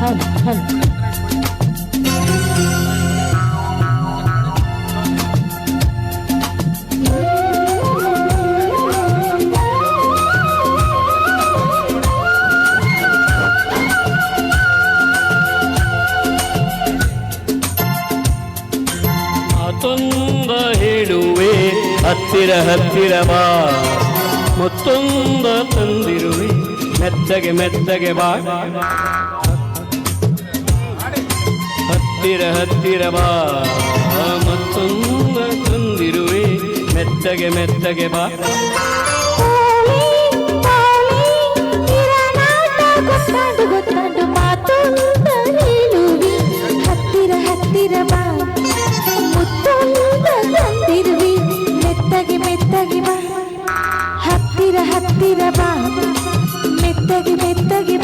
ಹನ್ ಹನ್ ಮಾತೊಂದ ಹೇಳುವೆ ಹತ್ತಿರ ಹತ್ತಿರ ಬಾ. ಮತ್ತೊಂದ ತಂದಿರುವೆ ಮೆತ್ತಗೆ ಮೆತ್ತಗೆ ಬಾ. ಹತ್ತಿರ ಹತ್ತಿರ ಬಾ. ಮತ್ತೊಂದು ತಂದಿರುವೆ. ಮೆತ್ತಗೆ ಮೆತ್ತಗೆ ಬಾ. ಹತ್ತಿರ ಮೆತ್ತಗೆ ಬಾ. ಮೆತ್ತಗೆ ಮೆತ್ತಗೆ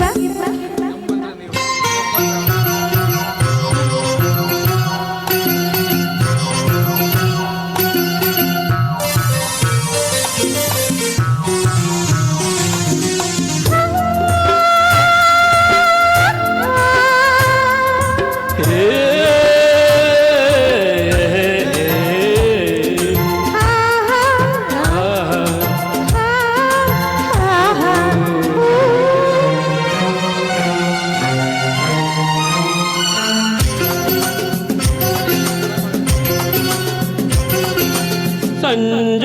தஞ்ச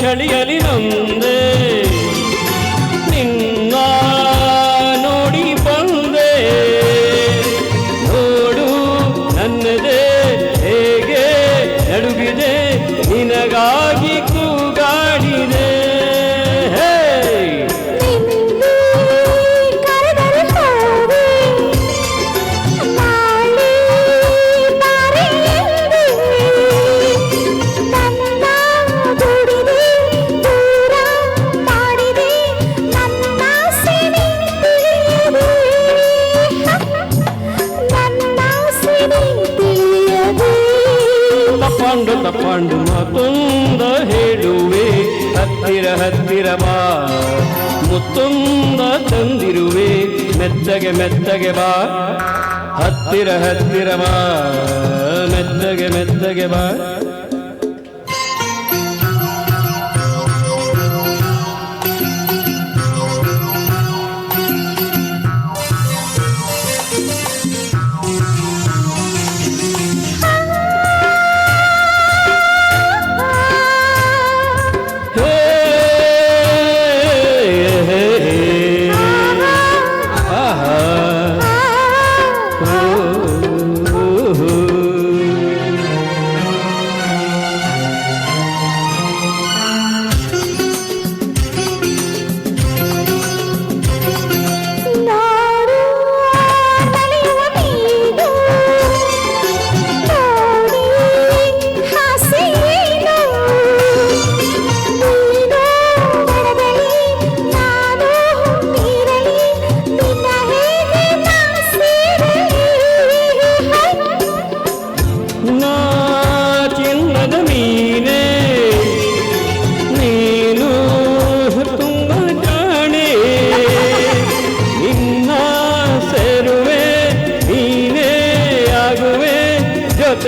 சளியலி நந்து ತಪ್ಪಂಡು ತಪ್ಪಂಡು ಮತ್ತೊಂದ ಹೇಳುವೆ, ಹತ್ತಿರ ಹತ್ತಿರ ಬಾ. ಮುತ್ತೊಂದ ತಂದಿರುವೆ, ಮೆತ್ತಗೆ ಮೆತ್ತಗೆ ಬಾ. ಹತ್ತಿರ ಹತ್ತಿರ ಬಾ, ಮೆತ್ತಗೆ ಮೆತ್ತಗೆ ಬಾ.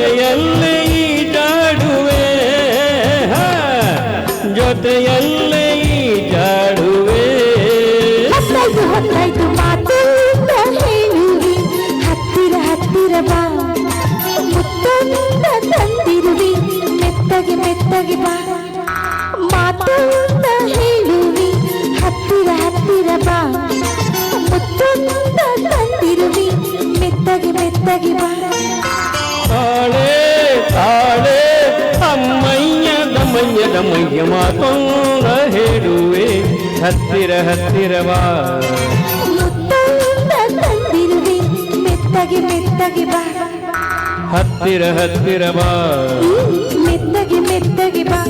ಜೊತೆಯಲ್ಲೇ ಈಜಾಡುವೆ. ಜೊತೆಯಲ್ಲಿ ಈಜಾಡುವೆ. ಹತ್ತಾಯ್ತು ಹತ್ತಾಯ್ತು ಮಾತುಂದ ಹೇಳುವಿ. ಹತ್ತಿರ ಹತ್ತಿರ ಬಾ. ಮುತ್ತಂದ ತಂದಿರುವಿ. ಮೆತ್ತಗೆ ಮೆತ್ತಗೆ ಬಾ. ಮಾತು ಹೇಳುವಿ. ಹತ್ತಿರ ಹತ್ತಿರ ಬಾ. ಮುತ್ತಂದ ತಂದಿರುವಿ. ಮೆತ್ತಗೆ ಮೆತ್ತಗೆ ಬಾ. ತಾಳೆ ತಾಳೆ ಅಮ್ಮಯ್ಯ ದಮ್ಮಯ್ಯ ದಮ್ಮಯ್ಯ ಮಾತೊಂದ ಹೇಳುವೆ. ಹತ್ತಿರ ಹತ್ತಿರ ಬಾ. ಮುತ್ತೊಂದ ತಂದಿರುವಿ ಮೆತ್ತಗೆ ಮೆತ್ತಗೆ ಬಾ. ಹತ್ತಿರ ಹತ್ತಿರ ಬಾ. ಮೆತ್ತಗೆ ಮೆತ್ತಗೆ ಬಾ.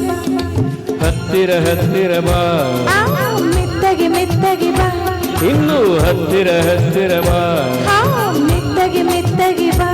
ಹತ್ತಿರ ಹತ್ತಿರ ಬಾ. ಮೆತ್ತಗೆ ಮೆತ್ತಗೆ ಬಾ. ಇನ್ನು ಹತ್ತಿರ ಹತ್ತಿರ ಬಾ. ಮೆತ್ತಗೆ ಮೆತ್ತಗೆ ಬಾ.